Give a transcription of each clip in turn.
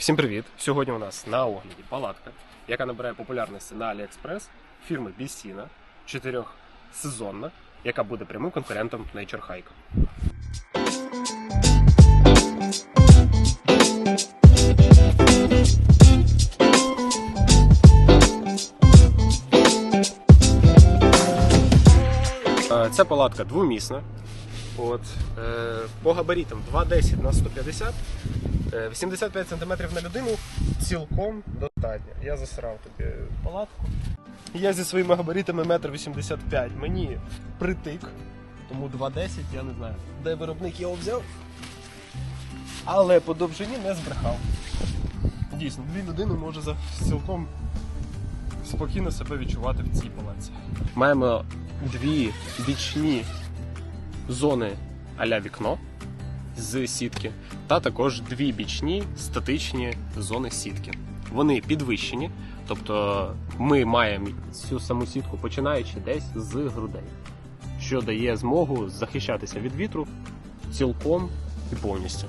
Всім привіт! Сьогодні у нас на огляді палатка, яка набирає популярності на AliExpress фірми Бісіна, чотирьохсезонна, яка буде прямим конкурентом Nature Hike. Е, Ця палатка двомісна. От, е, по габаритам 2,10 на 150, е, 85 см на людину цілком достатньо. Я засрав тобі палатку. Я зі своїми габаритами 1,85 м. Мені притик, тому 2,10 я не знаю, де виробник його взяв. Але по довжині не збрехав. Дійсно, дві людини може за цілком спокійно себе відчувати в цій палаці. Маємо дві бічні зони а-ля вікно з сітки, та також дві бічні статичні зони сітки. Вони підвищені, тобто ми маємо цю саму сітку починаючи десь з грудей, що дає змогу захищатися від вітру цілком і повністю.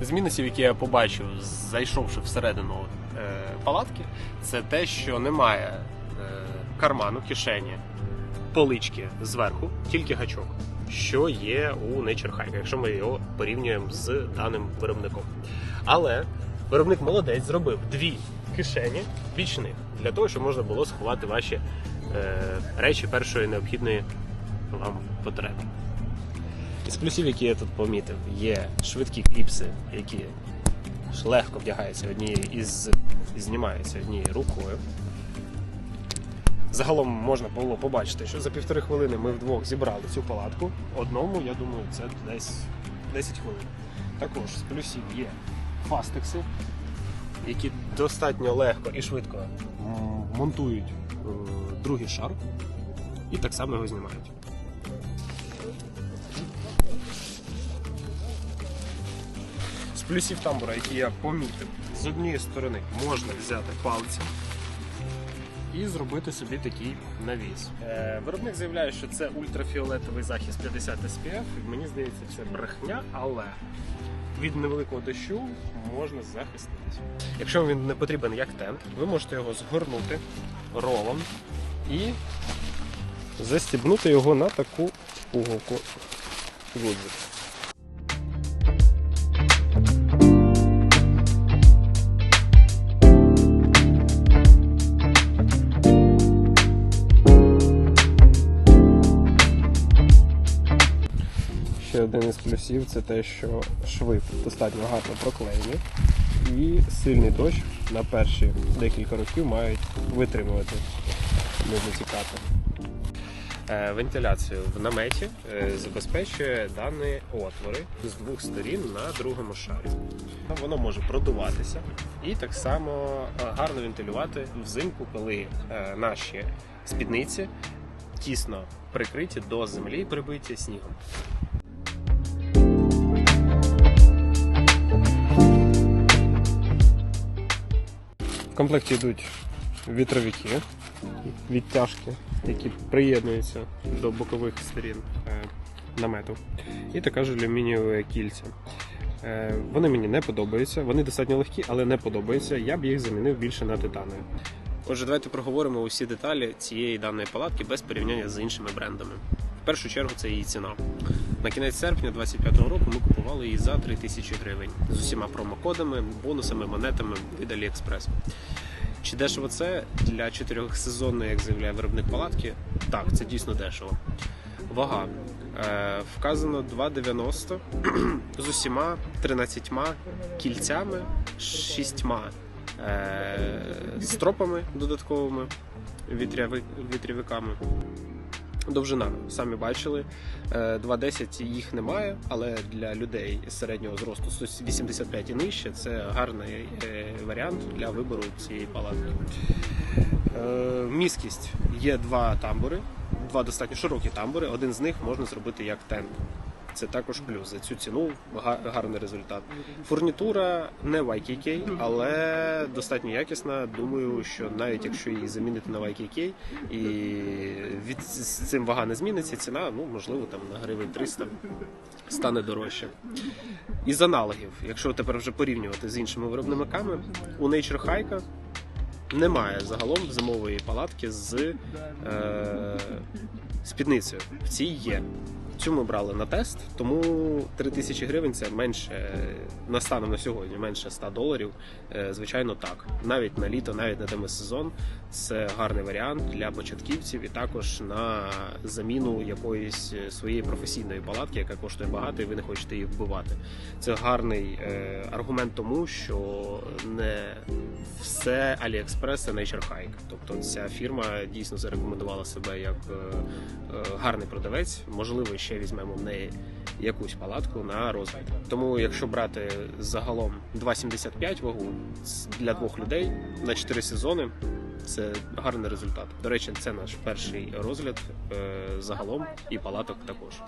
З мінусів, які я побачив, зайшовши всередину е, палатки, це те, що немає е, карману, кишені, полички зверху, тільки гачок, що є у Nature Hike, якщо ми його порівнюємо з даним виробником. Але виробник молодець зробив дві кишені бічних для того, щоб можна було сховати ваші е, речі першої необхідної вам потреби. Із плюсів, які я тут помітив, є швидкі кліпси, які легко вдягаються однією і знімаються однією рукою. Загалом можна було побачити, що за півтори хвилини ми вдвох зібрали цю палатку. Одному, я думаю, це десь 10 хвилин. Також з плюсів є фастекси, які достатньо легко і швидко монтують е, другий шар і так само його знімають. З плюсів тамбура, які я помітив, з однієї сторони можна взяти палці і зробити собі такий навіс. Е, виробник заявляє, що це ультрафіолетовий захист 50 SPF. Мені здається, це брехня, але від невеликого дощу можна захиститися. Якщо вам він не потрібен як тент, ви можете його згорнути ролом і застібнути його на таку пуговку гудзик. Один із плюсів це те, що шви достатньо гарно проклеєні, і сильний дощ на перші декілька років мають витримувати, не. Е, Вентиляцію в наметі е, забезпечує дані отвори з двох сторін на другому шарі. Воно може продуватися і так само е, гарно вентилювати взимку, коли наші спідниці тісно прикриті до землі, прибиті снігом. В комплекті йдуть вітровики, відтяжки, які приєднуються до бокових сторін е, намету. І така ж алюмінієве кільця. Е, Вони мені не подобаються, вони достатньо легкі, але не подобаються. Я б їх замінив більше на титанові. Отже, давайте проговоримо усі деталі цієї даної палатки без порівняння з іншими брендами. В першу чергу це її ціна. На кінець серпня 2025 року ми купували її за 3000 гривень з усіма промокодами, бонусами, монетами від AliExpress. Чи дешево це для чотирьохсезонної, як заявляє виробник палатки? Так, це дійсно дешево. Вага. Е, вказано 2,90 з усіма 13 кільцями, 6 е, стропами додатковими вітряви, вітрявиками. Довжина, самі бачили, Е, 2,10 їх немає, але для людей середнього зросту 185 і нижче це гарний е, варіант для вибору цієї палатки. Е, Міськість є два тамбури, два достатньо широкі тамбури. Один з них можна зробити як тент. Це також плюс. За цю ціну гарний результат. Фурнітура не YKK, але достатньо якісна. Думаю, що навіть якщо її замінити на YKK, і від з цим вага не зміниться, ціна, ну можливо, там на гривень 300 стане дорожче. Із аналогів, якщо тепер вже порівнювати з іншими виробниками, у Nature Hike немає загалом зимової палатки з е, спідницею. В цій є. Цю ми брали на тест, тому 3000 гривень це менше е, на сьогодні, менше 100 доларів. Е, Звичайно, так. Навіть на літо, навіть на демосезон це гарний варіант для початківців і також на заміну якоїсь е, своєї професійної палатки, яка коштує багато, і ви не хочете її вбивати. Це гарний е, аргумент тому, що не все AliExpress це Nature Hike. Тобто ця фірма дійсно зарекомендувала себе як гарний продавець. Можливо, ще візьмемо в неї якусь палатку на розвиток. Тому, якщо брати загалом 2,75 вагу для двох людей на 4 сезони, це гарний результат. До речі, це наш перший розгляд е, загалом і палаток також.